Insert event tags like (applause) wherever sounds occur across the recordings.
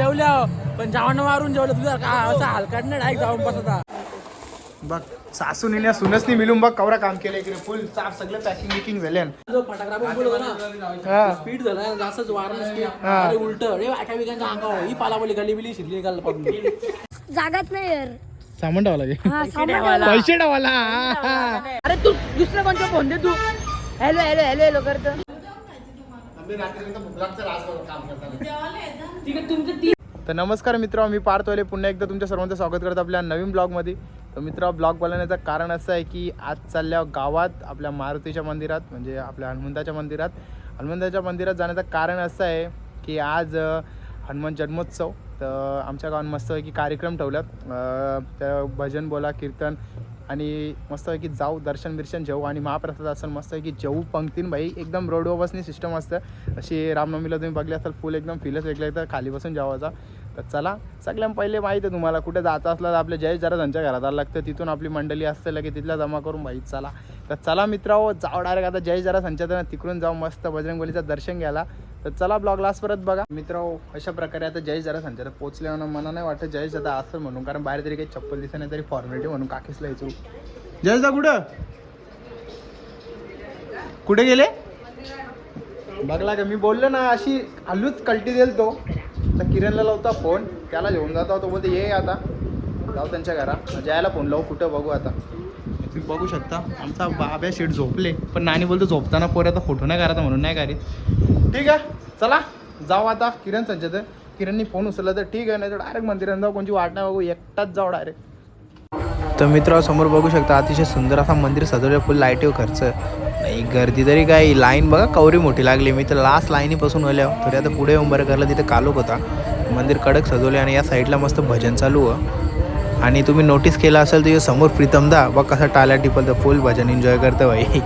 जेवल्या पण जेवण मारून जेवलं तुझा का असा हलकाट नाही डायरेक्ट जाऊन बसता बघ सासूनी ना सुनसनी मिळून बघ कवरा काम केलं इकडे फुल चाप सगळं पॅकिंग बिकिंग झाले स्पीड झाला जास्तच स्पीड अरे उलट रे एका विकांच्या अंगावर ही पालावली गली बिली शिरली गाल जागाच नाही यार. सामान ठेवा लागेल. हा सामान पैसे ठेवाला अरे तू दुसरं कोणतं फोन दे तू? हॅलो हॅलो हॅलो हॅलो करतो. तर नमस्कार मित्र मी पार्थवाले. पुन्हा एकदा तुमच्या सर्वांचं स्वागत करतो आपल्या नवीन ब्लॉगमध्ये. तर मित्र ब्लॉग बनवण्याचं कारण असं आहे की आज चालल्या गावात आपल्या मारुतीच्या मंदिरात म्हणजे आपल्या हनुमंताच्या मंदिरात हनुमंताच्या मंदिरात जाण्याचं कारण असं आहे की आज हनुमान जन्मोत्सव. तर आमच्या गावात मस्तपैकी कार्यक्रम ठेवल्यात. तर भजन बोला कीर्तन आणि मस्तपैकी जाऊ दर्शन बिर्शन जेऊ आणि महाप्रसाद असेल मस्तपैकी जेऊ पंक्तीन बाई एकदम रोडवर बसणी सिस्टम असतं. अशी रामनवमीला तुम्ही बघले असाल फुल एकदम फिलच वेगळं येतं खाली बसून जेवायचा. तर चला सगळ्यां पहिले माहीत आहे तुम्हाला कुठे जायचं असलं तर आपल्या जय जरा त्यांच्या घरात आलं लागतं. तिथून आपली मंडळी असते लगे तिथला जमा करून माहीत चला. तर चला मित्रांनो जाऊ डायरेक्ट आता जय जरा संचातना तिकडून जाऊ मस्त बजरंगबलीचं दर्शन घ्यायला. तर चला ब्लॉग लास्ट परत बघा. मित्रांनो अशा प्रकारे आता जय जरा संचात पोहोचल्यावर मला नाही वाटतं जयेश दादा असं म्हणून कारण बाहेर तरी काही चप्पल दिसत नाही तरी फॉर्मॅलिटी म्हणून काकीसला यायचो जयेश दा कुठं? कुठे गेले? बघला का मी बोललो ना अशी आलूच कल्टी देईल तो. तर किरणला लावता फोन त्याला घेऊन जाता. तो बोलते ये आता. जाऊ त्यांच्या घरा. जयाला फोन लावू. कुठं बघू आता. तुम्ही बघू शकता. आमचा बाब्या शेट झोपले. पण नानी बोलतो झोपताना पोरे आता फोटो नाही करायचा म्हणून नाही करीत ठीक आहे. चला. जाऊ आता. किरण संचत किरणनी फोन उचलला तर ठीक आहे. नाही तर डायरेक्ट मंदिरात जाऊ. कोणची वाट नाही बघू. एकटाच जाऊ डायरेक्ट तर मित्र समोर बघू शकता अतिशय सुंदर असा मंदिर सजवलं फुल लाईटीव खर्च नाही गर्दी तरी काय लाईन बघा कवरी मोठी लागली. मी तर लास्ट लाईनीपासून आल्या तरी आता पुढे उंबर करला तिथे कालोख होता. मंदिर कडक सजवले आणि या साईडला मस्त भजन चालू आहे आणि तुम्ही नोटीस केलं असेल तर समोर प्रीतमदा बघ कसा टाल्या टिपल तर फुल भजन एन्जॉय करतं बाई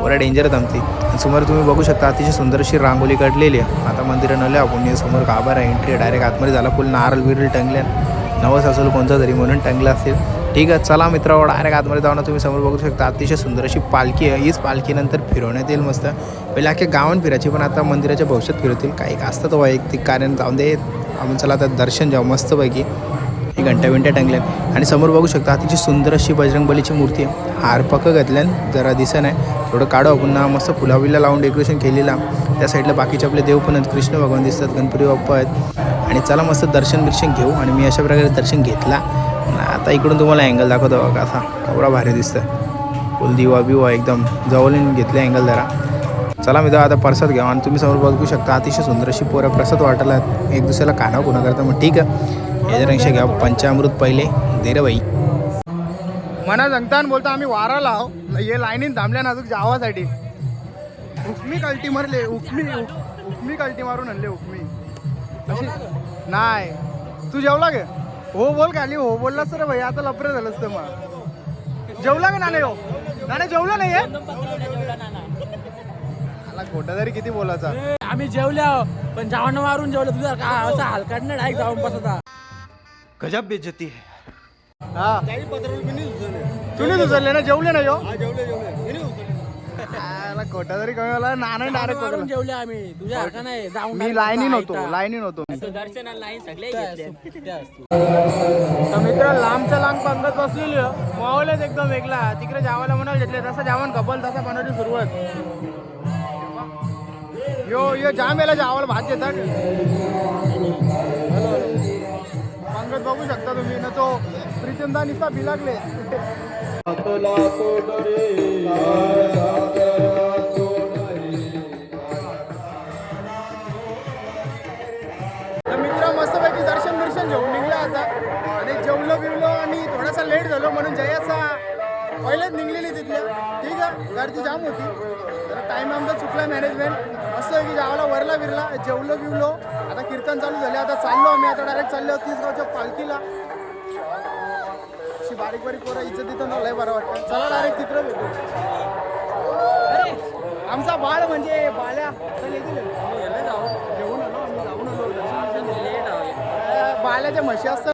पुरा डेंजर थांबती आणि समोर तुम्ही बघू शकता अतिशय सुंदर अशी रांगोली काढलेली आहे. आता मंदिरात आले आपण समोर गाभारा आहे. एंट्री डायरेक्ट आतमध्ये झाला फुल नारळ बिरल टंगल्या नवस असेल कोणता तरी म्हणून टंगला असेल. ठीक आहे चला मित्रांनो डायरेक्ट आतमध्ये जाऊन तुम्ही समोर बघू शकता. अतिशय सुंदर अशी पालखी आहे. हीच पालखीनंतर फिरवण्यात येईल मस्त. पहिले अख्ख्या गावात फिरायची पण आता मंदिराच्या भविष्यात फिरवतील. काही असतं तो वैयक्तिक कारण जाऊन दे. आपण चला आता दर्शन जाऊ मस्तपैकी. एक घंटा बिंट्या टंगल्यान आणि समोर बघू शकता अतिशय सुंदर अशी बजरंगबलीची मूर्ती आहे. हार पकं घातल्यान जरा दिसत नाही थोडं काढू पुन्हा मस्त फुलाबिला लावून डेकोरेशन केलेला. त्या साईडला बाकीचे आपले देव पण आहेत. कृष्ण भगवान दिसतात गणपती बाप्पा आहेत. आणि चला मस्त दर्शन बिर्शन घेऊ. आणि मी अशा प्रकारे दर्शन घेतला. आता इकडून तुम्हाला अँगल दाखवतो बघा असा. कवरा भारी दिसतं फुल दिवा बिवा एकदम जवळून घेतले अँगल जरा. चला मी आता प्रसाद घ्या आणि तुम्ही समोर बघू शकता अतिशय सुंदर अशी पोरं प्रसाद वाटायला एक दुसऱ्याला काना कुणा करता मग ठीक आहे. याच्यापेक्षा घ्या पंचामृत पहिले दे रे बाई मना सांगता बोलता आम्ही वारा लाव ये लाईनीत थांबल्या ना अजून जावासाठी उकमी कल्टी मारले उकमी उकमी कल्टी मारून आणले उकमी अशी नाही. तू जेवला गे हो बोल खाली हो बोललास रे भाई आता लपरे झालं असतं मग. जेवला का नाणे हो? नाणे जेवला नाही मला खोटा तरी किती बोलायचा. आम्ही जेवल्या पण जेवण मारून जेवलं तुझा का असा हलकाट नाही डायरेक्ट जाऊन बसता गजब बेइज्जती है। हा. तुम्ही उचलले ना जेवले ना यो आला खोटा तरी कमी मला नाणे डायरेक्ट मारून जेवले आम्ही. तुझ्या हलका नाही जाऊन मी लाईनी नव्हतो लाईनी नव्हतो मी तर मित्र लांबच्या लांब पंगत बसलेली माहोलच एकदम वेगळा. तिकडे जावाला म्हणाल घेतले तसं जावन कपल तसा बनवली सुरुवात. यो यो जाम याला जावाला भात देतात. पंगत बघू शकता तुम्ही. ना तो प्रीतमदा निसा बिलागले तर मित्र मस्तपैकी दर्शन बिर्शन घेऊन निघले आता. आणि जेवलो बिवलो आणि थोडासा लेट झालो म्हणून जयाचा पहिलेच निघलेली तिथल्या. ठीक आहे गर्दी जाम होती. तर टाईम आमचा चुकला मॅनेजमेंट असं आहे की जावाला वरला बिरला जेवलो बिवलो. आता कीर्तन चालू झाले आता चाललो आम्ही. आता डायरेक्ट चाललो तीसगावच्या पालखीला. अशी बारीक बारीक पोरं इथं तिथं न बरं वाटतं. चला डायरेक्ट तिथं भेटू. आमचा बाळ म्हणजे बाळ्या चल येतील जेवून आलो आम्ही जाऊन आलो दर्शन बिर्शन केलं. अं, बाळ्याच्या म्हशी असतात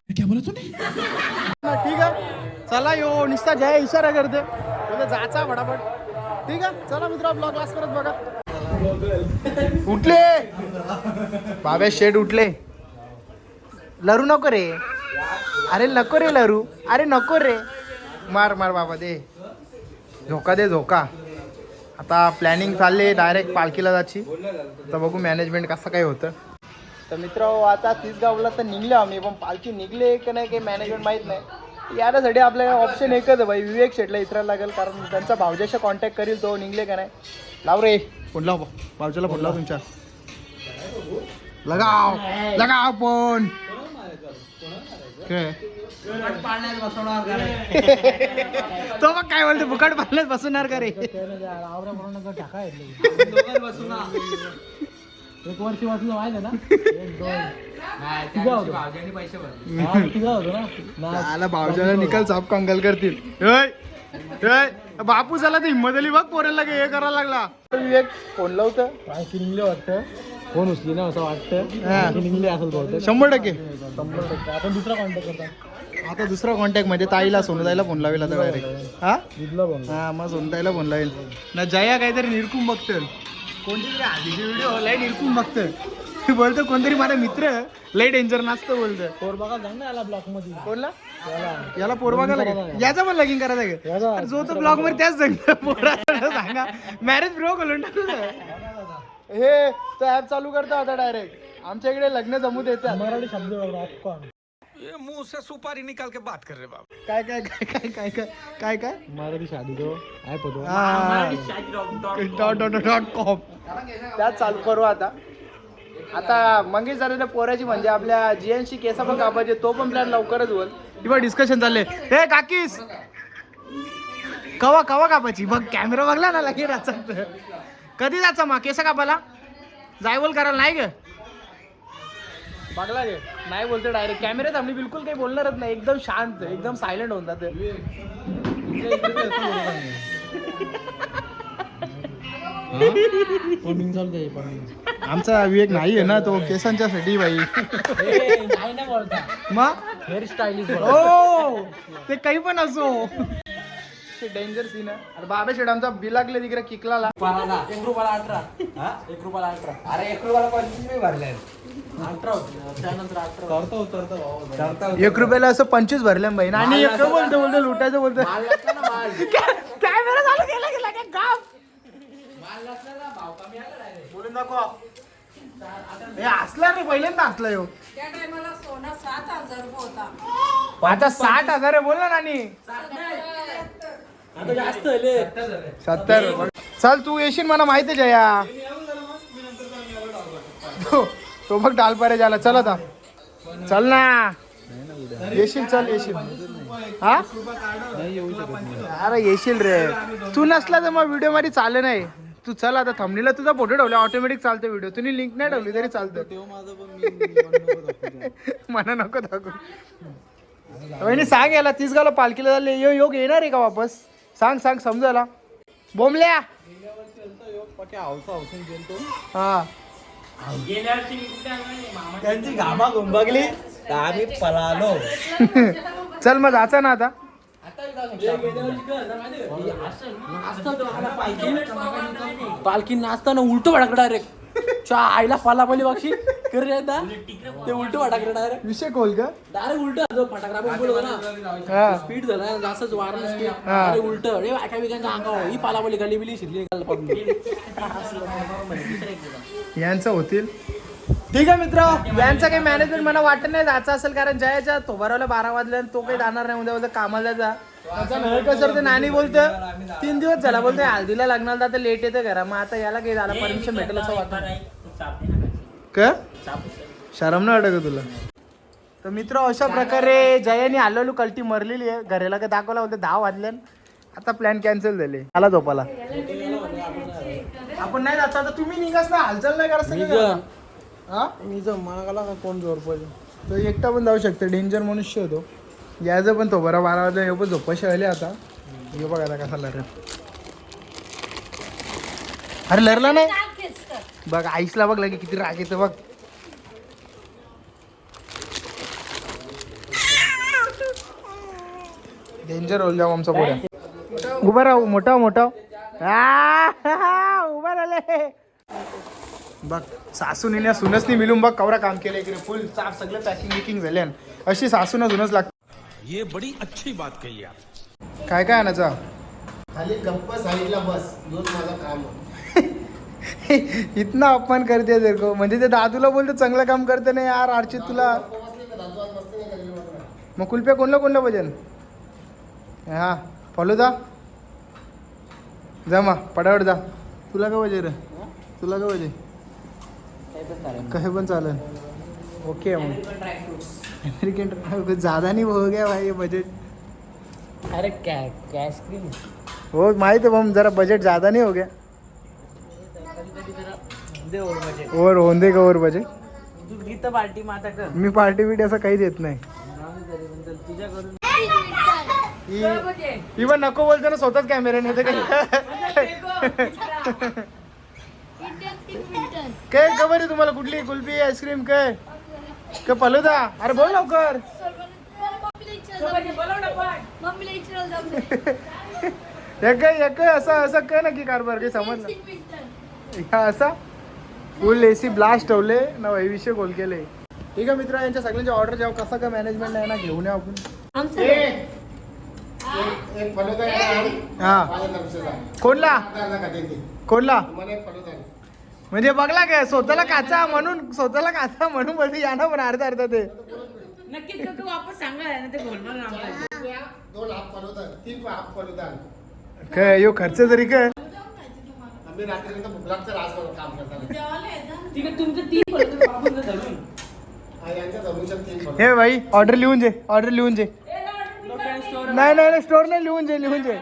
ठीक आहे. चला यो निस्ता जय इशारा करते. बोलते जाचा फटाफट. ठीक आहे? चला मित्र ब्लॉग क्लास परत बघा. उठले. बाबे शेड उठले. लरू नको रे. अरे नको रे लरू. अरे नको रे. मार मार बाबा दे. झोका दे झोका आता प्लॅनिंग चालली डायरेक्ट पालखीला जायची. तर बघू मॅनेजमेंट कसं काय होतं. तर मित्र आता तीस गावला तर निघले आम्ही पण पालखी निघले की नाही काही मॅनेजमेंट माहीत नाही. यासाठी आपल्याला ऑप्शन एकच आहे भाई विवेक शेटला इतरायला लागेल कारण त्यांचा भावजाशी कॉन्टॅक्ट करील तो निघले का नाही. लाव रे. फोन लाव भावजाला फोन लाव तुमच्या. लगाव लगाव फोन. काय? (laughs) तो मग काय बोलतो बुकाट पाळण्यात बसवणार का रे? (laughs) एक वर्ष वाचलं माहिती ना? एक दोन. तिघं होतं. हा, तिघं होतं ना? ना. आला भावजाला निकाल साफ कंगाल करतील. बापू झाला तर हिंमत आली बघ पोराला हे करायला लागला. विवेक फोन लावतं निघले वाटतं? फोन उचली ना असं वाटतं निघले असेल बहुतेक. शंभर टक्के. शंभर टक्के. आपण दुसरा कॉन्टॅक्ट करता. आता दुसरा कॉन्टॅक्टमध्ये ताईला सोनताईला फोन लावेल आता डायरेक्ट हा? दिदला हा मग सोनताईला फोन लावेल. ना जया काहीतरी निरकून बघतं कोणती तरी आधीची व्हिडिओ लय बघतं बोलतो कोणतरी माझा मित्र लय डेंजर नसतं बोलतं फोर बघा ना याला ब्लॉकमध्ये. कोणला? याला. पोर लागेल याचा पण लगीन करायचं का? जो तो ब्लॉगमध्ये त्याच पोराला सांगा. मॅरेज ब्रो करून टाकू हे तो ऍप चालू करता आता डायरेक्ट आमच्या इकडे लग्न जमू देतात. मराठी शब्द बघा अक्का ये मुंह से सुपारी निकाल के बात कर रहे बाप काय काय काय काय काय काय काय काय? मराठी शादी तो ऍप होतो डॉट डॉट डॉट कॉम त्यात चालू करू आता. आता मंगेश झालेल्या पोराची म्हणजे आपल्या जीएनशी केसा पण कापायचे तो पण प्लॅन लवकरच होईल. किंवा डिस्कशन चालले. हे काकीस! कवा कवा कापायची? बघ कॅमेरा बघला ना लगेच कधी जायचं मग? केस कापायला? जायवल करायला नाही ग. बघला गे नाही बोलते डायरेक्ट कॅमेऱ्यात आम्ही बिलकुल काही बोलणारच नाही. एकदम शांत एकदम सायलेंट होऊन जाते. आमचा विवेक नाही आहे ना तो केसांच्या साठी बाई. नाही ना बोलता. मग? हेअर स्टाईलिस्ट ओ ते काही पण असो. डेंजर सीन आहे. अरे बाबा शेड आमचा बिलागले तिकडे किकलाला. एक रुपयाला अठरा. एक रुपयाला अठरा. अरे एक रुपयाला पंचवीस मी भरले. अठरा होते. त्यानंतर अठरा करतो उतरतो एक रुपयाला असं पंचवीस भरले बाई आणि एक बोलतो बोलतो लुटायचं बोलतो माल कॅमेरा चालू केला गेला काय गाव दाखव हे असला रे पहिल्यांदा असला यो. त्या टायमाला सोना सात हजार होता. आता साठ हजार बोल ना नानी. आता जास्त सत्तर. चल तू येशील मला माहिती आहे या तो- बघ डालपारे झाला चल आता. चल ना. येशील चल येशील. हा? अरे येशील रे. तू नसला तर मग व्हिडिओमध्ये चालले नाही. तू चल आता थंबनीला तुझा फोटो ठेवला ऑटोमॅटिक चालतं व्हिडिओ तुम्ही लिंक नाही ठेवली तरी चालतं मला नको दाखव. सांग याला तीस गावला पालखीला झाले योग येणार आहे का वापस? सांग सांग समजायला. बोंबल्या हा. त्यांची घामा घुंबगली तर आम्ही पळालो. चल मग जायचं ना आता. पालखी नाचताना उलट भडक डायरेक्ट च्या आईला पाला पाली बक्षी कर रे एकदा ते उलट भडक रे डायरेक्ट विषय खोल का? डायरेक्ट उलट फटाकडा पण बोलतो ना। हा। स्पीड झाला जास्तच वारलं स्पीड. अरे उलट रे एका विकांच्या अंगावर. ही पाला पाली गली बिली शिरली गाल पडली यांचं होतील. ठीक आहे मित्र. यांचं काही मॅनेजमेंट मला वाटत नाही जायचं असेल कारण जयाच्या थोबारावला बारा वाजले तो काही जाणार नाही. उद्या उद्या कामाला नळकर सर ते नानी बोलतं तीन दिवस झाला बोलते हल्दीला लग्नाला जातं लेट येतं घरा. मग आता याला काही झालं परमिशन भेटेल असं वाटतं. का शरम नाही वाटत का तुला? तर मित्र अशा प्रकारे जयाने आलेलो कल्टी मरलेली आहे. घराला काय दाखवला होते दहा वाजल्यान आता प्लॅन कॅन्सल झाले. आला झोपाला आपण नाही जायचं आता तुम्ही निघास ना. हालचाल नाही करा हा? मी जर मागाला का कोण जोर पाहिजे तो एकटा पण जाऊ शकतो. डेंजर मनुष्य होतो यायचं पण तो. बरा बारा वाजता हे पण झोपाशी आले आता. हे बघ आता कसा लर अरे लरला नाही? बघ आईसला बघ लगे किती राग येतो बघ. डेंजर होईल जाऊ आमचा पुढे. उभा राहू मोठा मोठा. उभा राहिले. बघ सासून या सुनसनी मिळून बघ कवरा काम केलं इकडे. फुल चाप सगळं पॅकिंग विकिंग झाले अशी सासून सुनच लागते ये बड़ी अच्छी बात कही आप। काय काय आणायचा? खाली गप्प साईडला बस. दोन माझं काम (laughs) इतना अपमान करते तेरे को। म्हणजे ते दादूला बोलते चांगलं काम करते ना यार अर्चित तुला. मग कुलप्या कोणलं कोणलं भजन? हा फॉलो जा. जा मा पडावड जा. तुला काय पाहिजे रे? तुला काय पाहिजे? काय पण चालेल. ओके मग अमेरिकन कुछ ज्यादा नहीं हो गया भाई ये बजट अरे क्या कॅश क्रीम हो माहीत है हम जरा बजट ज्यादा नहीं हो गया दे और और होंदे का और बजट तू गीत पार्टी माता कर. मी पार्टी बिटी असं काही देत नाही. तुझ्याकडून इवन नको बोलतो ना स्वतःच कॅमेऱ्याने येते काही काय खबर आहे तुम्हाला कुठली? कुल्फी आईस्क्रीम काय? काय फलुदा अरे बोल लवकर. दे. काय असं असं काय नक्की कारभार काही समजलं. असा? फुल ए सी ब्लास्ट ठेवले ना वही विषय गोल केले. ठीक आहे मित्र यांच्या सगळ्यांची ऑर्डर जेव्हा कसं काय मॅनेजमेंट आहे ना घेऊन या आपण. हा. कोणला. कोणला. म्हणजे बघला काय स्वतःला काचा म्हणून स्वतःला काचा म्हणून बोलते या ना पण अर्धा अर्धा ते. नक्की तो वापस सांगा ना ते बोलणार काय यो खर्च तरी काय रात्रीनंतर काम करतात ठीक आहे तुमचं तीन बोलतो आपण धरून. हा, यांच्या तीन हे भाई ऑर्डर लिहून जे ऑर्डर लिहून जे नाही नाही स्टोर नाही लिहून जे लिहून जे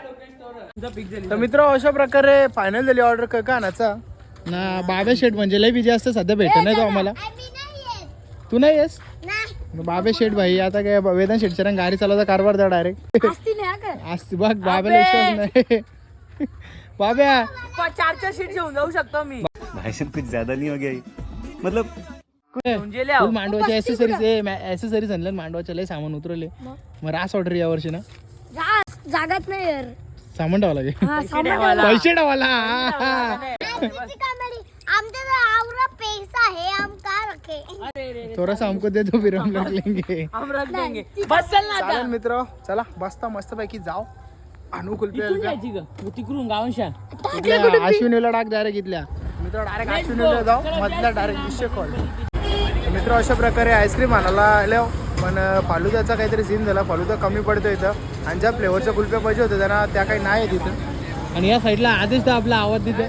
तुझा पिक झाली. तर मित्र अशा प्रकारे फायनल झाली ऑर्डर का कानाचा ना बाबा शेट म्हणजे लय बिजी असतं सध्या भेट नाही तो आम्हाला. तू नाही येस बाबे शेठ भाई आता काय वेदांत शेटच्या रंग गाडी चालवता कारभार द्या डायरेक्ट असती नाही हा कर. आज बघ बाबाला विश्वास नाही. बाब्या. चार चार सीट घेऊन जाऊ शकतो मी. भाई साहब कुछ ज्यादा नहीं हो गया ये? मतलब म्हणजे लिहा मांडवाचे ऍसेसरीज ऍसेसरीज आणलं मांडवाचे लय सामान उतरले मग? रास ऑर्डर या वर्षी ना? जा- जागाच नाही यार. सामान ठेवा लागेल. हा, सामान पैसे ठेवाला आमचे तो आवरा पैसा है हम का रखे? थोड़ा सा हमको दे दो फिर हम लोग लेंगे हम रख देंगे. बस चल ना आता. मित्र चला बसता मस्त पैकी जाओ आणू कुल्फी जायची ग. तिकडून गावशान अश्विनीला टाक डायरेक्ट इथल्या. मित्र डायरेक्ट अश्विनीला जाऊ. मधल्या डायरेक्ट विषय कॉल मित्र अशा प्रकारे आईस्क्रीम आणायला आलो पण फालुद्याचा काहीतरी सीन झाला. फालुदा कमी पडतो इथं. आणि ज्या फ्लेवरच्या कुल्फ्या पाहिजे होत्या त्यांना त्या काही नाही आहेत इथं. आणि या साईडला आधीच तर आपला आवाज तिथे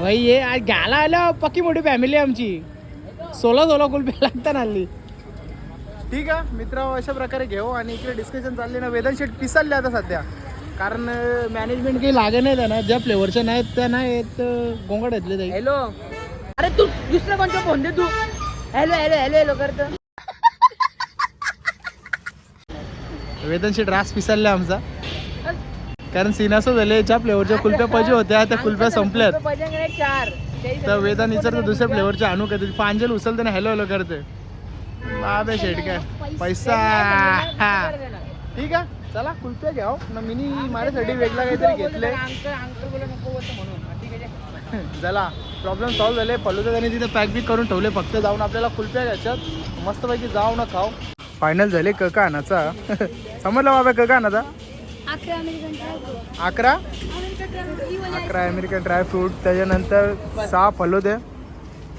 भाई ये आज घ्यायला आलं. पक्की मोठी फॅमिली आमची. सोळा सोळा कुल्फ्या लागतात हल्ली ठीक आहे. मित्र अशा प्रकारे घेऊ आणि इकडे डिस्कशन चालले ना वेदन शेट पिसालले आता सध्या. कारण मॅनेजमेंट काही लागे नाही त्यांना ज्या फ्लेवरच्या नाहीत त्या नाहीत गोंगाड घेतले जाईल हॅलो अरे तू दुसरा कोणता फोन दे तू? हॅलो हॅलो हॅलो हॅलो करतो वेदन शेट रास पिसालले आमचा. कारण सीन असं झाले ज्या फ्लेवरच्या कुल्फ्या पाहिजे होत्या त्या कुल्फ्या संपल्यात. चार. तर वेदन विचारतो दुसऱ्या फ्लेवरच्या आणू कधी पांजल उचलते ना हॅलो हॅलो करते. बाबे शेट काय पैसा हा. ठीक आहे. (laughs) चला कुल्फ्या घ्या हो. ना मिनी माझ्यासाठी वेगळा काहीतरी घेतले झाला प्रॉब्लेम सॉल्व्ह झाले. फलुदा त्यांनी तिथे पॅक बिक करून ठेवले. फक्त जाऊन आपल्याला कुल्फ्या घ्यायच्यात मस्तपैकी जाऊ ना खाऊ. फायनल झाले कका आणाचा. (laughs) समजला बाबा कका आणाचा? अकरा अकरा? अमेरिकन ड्रायफ्रूट त्याच्यानंतर सहा फलोदे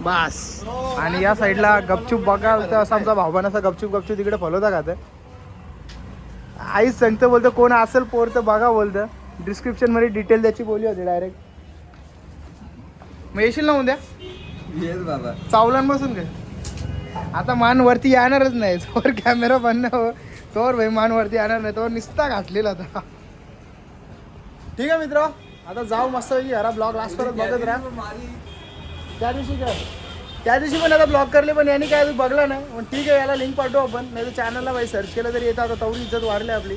बास. आणि या साईडला गपचूप बघाल तर असा आमचा भावबान असा गपचूप गपचूप तिकडे फलोदा खाते आईच सांगतं बोलतं कोण असेल पोर तर बघा बोलतं. डिस्क्रिप्शनमध्ये डिटेल त्याची बोली होती डायरेक्ट मग येशील ना उद्या? येस बाबा चावलांपासून काय आता मान वरती येणारच नाही. तोवर कॅमेरा बंद हो. तोवर भाई मान वरती येणार नाही. तोवर निस्ता घातलेला आता. ठीक आहे मित्र. आता जाऊ मस्त घरा ब्लॉग लास्ट परत बघत राहा. त्या दिवशी काय? त्या दिवशी पण आता ब्लॉक करले पण यांनी काय बघला नाही पण ठीक आहे याला लिंक पाठवू आपण. नाही तर चॅनलला भाई सर्च केलं तरी येतं आता तेवढी इज्जत वाढली आपली.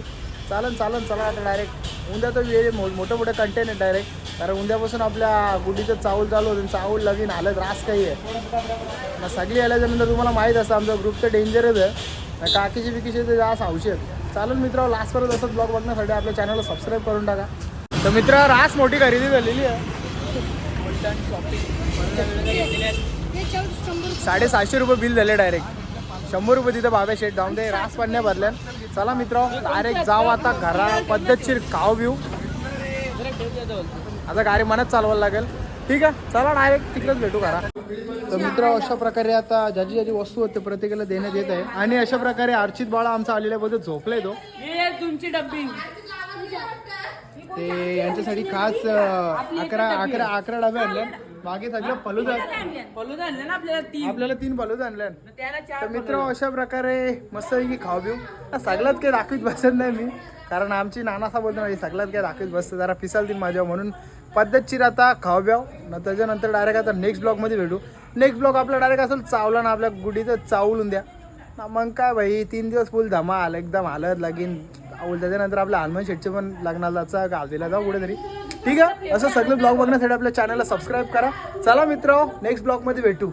चालन चालन चला आता डायरेक्ट उद्या तर वेळ मो मोठं मोठं कंटेंट आहे डायरेक्ट कारण उद्यापासून आपल्या गुडीचं चावल चालू होतं. चावल लगीन आलं त्रास काही आहे. मग सगळी आल्याच्यानंतर तुम्हाला माहीत असतं आमचं ग्रुप तर डेंजरच आहे. काकीची बिकीचे ते जास्त औषध चालून मित्र लास्टपर्यंत असंच ब्लॉग बघण्यासाठी आपल्या चॅनलला सबस्क्राईब करून टाका. तर मित्र रास मोठी खरेदी झालेली आहे. शॉपिंग साडेसहाशे रुपये बिल झाले डायरेक्ट शंभर रुपये तिथं बाबा शेट जाऊन दे रास पाण्या भरल्या चला मित्र डायरेक्ट जाऊ आता घरा पद्धतशीर खाऊ बिऊ. आता गाडी मनात चालवायला लागेल. ठीक आहे चला डायरेक्ट तिकडेच भेटू घरा. तर मित्र अशा प्रकारे आता ज्याची ज्याची वस्तू होते प्रत्येकाला देण्यात येत आहे. आणि अशा प्रकारे अर्चित बाळा आमचा आलेल्या बद्दल झोपलाय तो. तुमची डब्बी. ते यांच्यासाठी खास अकरा अकरा अकरा डबे आणले. मागे सगळं फलूद फलूदा आणलं ना आपल्याला तीन. आपल्याला तीन फलूद आणले त्याला चार तर मित्र अशा प्रकारे मस्तपैकी खाऊ पिऊ. सगळ्यात काही दाखवीत बसत नाही मी कारण आमची नानासा बोलतो नाही सगळ्यात काही दाखवीत बसतं. जरा फिसालतील माझ्या म्हणून. पद्धतशीर आता खाऊ प्याव. न त्याच्यानंतर डायरेक्ट आता नेक्स्ट ब्लॉगमध्ये भेटू. नेक्स्ट ब्लॉग आपला डायरेक्ट असेल चावला ना आपल्या गुडीचं चावलून द्या. मग काय भाई तीन दिवस फुल धमाल एकदम हालत लगीन. त्याच्यानंतर आपल्या हनुमान शेटचे पण लग्नाला जायचं गावतीला जाऊ कुठेतरी. ठीक आहे? असं सगळे ब्लॉग बघण्यासाठी आपल्या चॅनलला सबस्क्राईब करा. चला मित्र नेक्स्ट ब्लॉगमध्ये भेटू.